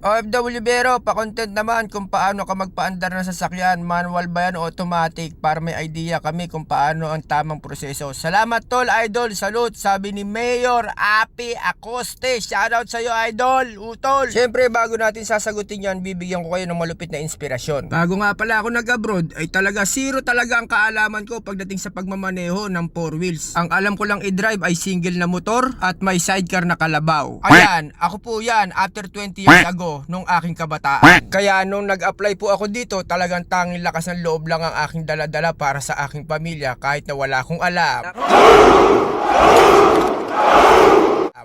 OFW Bero, pa-content naman kung paano ka magpaandar ng sasakyan, manual ba yan o automatic para may idea kami kung paano ang tamang proseso. Salamat tol, idol, salute, sabi ni Mayor Api Acoste. Shoutout sa iyo, idol, utol. Siyempre, bago natin sasagutin yan, bibigyan ko kayo ng malupit na inspirasyon. Bago nga pala ako nag-abroad, ay talaga zero talaga ang kaalaman ko pagdating sa pagmamaneho ng four wheels. Ang alam ko lang i-drive ay single na motor at may sidecar na kalabaw. Ayan, ako po yan after 20 years ago nung aking kabataan. Kaya nung nag-apply po ako dito, talagang tanging lakas ng loob lang ang aking daladala para sa aking pamilya kahit na wala akong alam.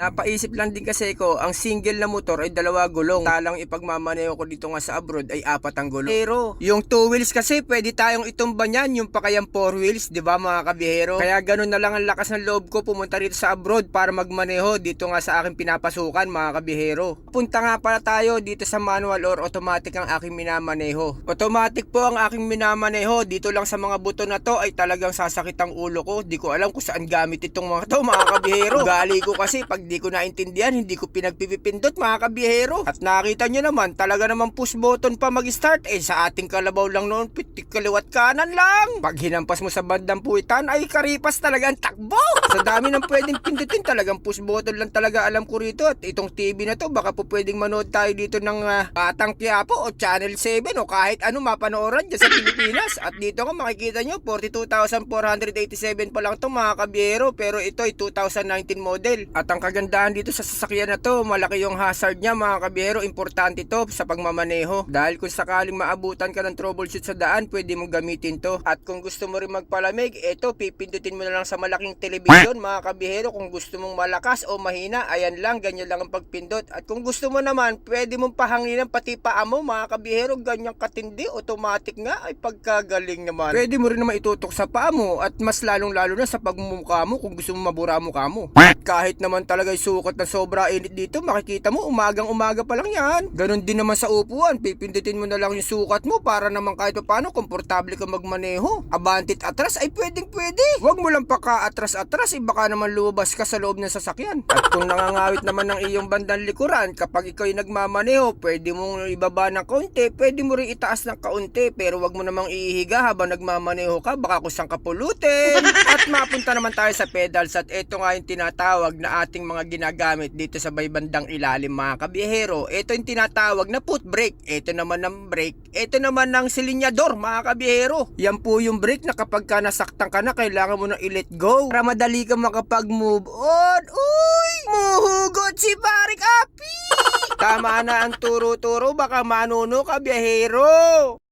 Napaisip lang din kasi ko, ang single na motor ay dalawa gulong. Talang ipagmamaneho ko dito nga sa abroad ay apat ang gulong. Pero, yung two wheels kasi pwede tayong itumba niyan, yung pa kayang four wheels, di ba mga kabihero? Kaya ganun na lang ang lakas ng loob ko pumunta rito sa abroad para magmaneho dito nga sa aking pinapasukan mga kabihero. Punta nga pala tayo dito sa manual or automatic ang aking minamaneho. Automatic po ang aking minamaneho. Dito lang sa mga buto na to ay talagang sasakit ang ulo ko. Di ko alam kung saan gamit itong mga to mga kabihero. Gali ko kasi pag di ko naintindihan, hindi ko pinagpipipindot mga kabihero. At nakita nyo naman, talaga naman push button pa mag-start. Eh sa ating kalabaw lang noon, pitik kaliwat kanan lang. Pag hinampas mo sa bandang puwitan, ay karipas talaga ang takbo. Sa dami ng pwedeng pindutin, talagang push button lang talaga alam ko rito. At itong TV na to, baka po pwedeng manood tayo dito ng ah, Batang Quiapo o Channel 7 o kahit ano mapanooran dyan sa Pilipinas. At dito nga makikita nyo, 42,487 pa lang to mga kabiyero. Pero ito ay 2019 model. At ang kagandahan dito sa sasakyan na to, malaki yung hazard niya mga kabiyero. Importante to sa pagmamaneho. Dahil kung sakaling maabutan ka ng troubleshoot sa daan, pwede mong gamitin to. At kung gusto mo rin magpalamig, ito pipindutin mo na lang sa malaking telebisyon mga kabihero. Kung gusto mong malakas o mahina, ayan lang, ganyan lang ang pagpindot. At kung gusto mo naman, pwede mong pahanginan pati paa mo mga kabihero, ganyang katindi, automatic nga, ay pagkagaling naman. Pwede mo rin naman itutok sa paa mo at mas lalong lalo na sa pagmumukha mo kung gusto mo mabura mukha mo. At kahit naman talaga yung sukat na sobra init dito, makikita mo umagang umaga pa lang yan. Ganon din naman sa upuan, pipindutin mo na lang yung sukat mo para naman kahit pa paano komportable ka magmaneho. Abantit atras ay pwedeng pwede. Huwag mo lang paka atras-atras, eh baka naman lumabas ka sa loob ng sasakyan. At kung nangangawit naman ng iyong bandang likuran, kapag ikaw yung nagmamaneho, pwede mong ibaba ng kaunti, pwede mo rin itaas ng kaunti, pero wag mo namang ihiga habang nagmamaneho ka, baka kusang kapulutin. At mapunta naman tayo sa pedals at ito nga yung tinatawag na ating mga ginagamit dito sa may bandang ilalim mga kabiyahero. Ito yung tinatawag na foot brake. Ito naman ng brake. Ito naman ng silinyador mga kabiyahero. Yan po yung brake na kapag ka nasaktan ka na, kailangan mo na i-let go para madali ka makapag-move on. Uy! Muhugot si Parik Api! Tama na ang turo-turo, baka manuno ka, biyahero!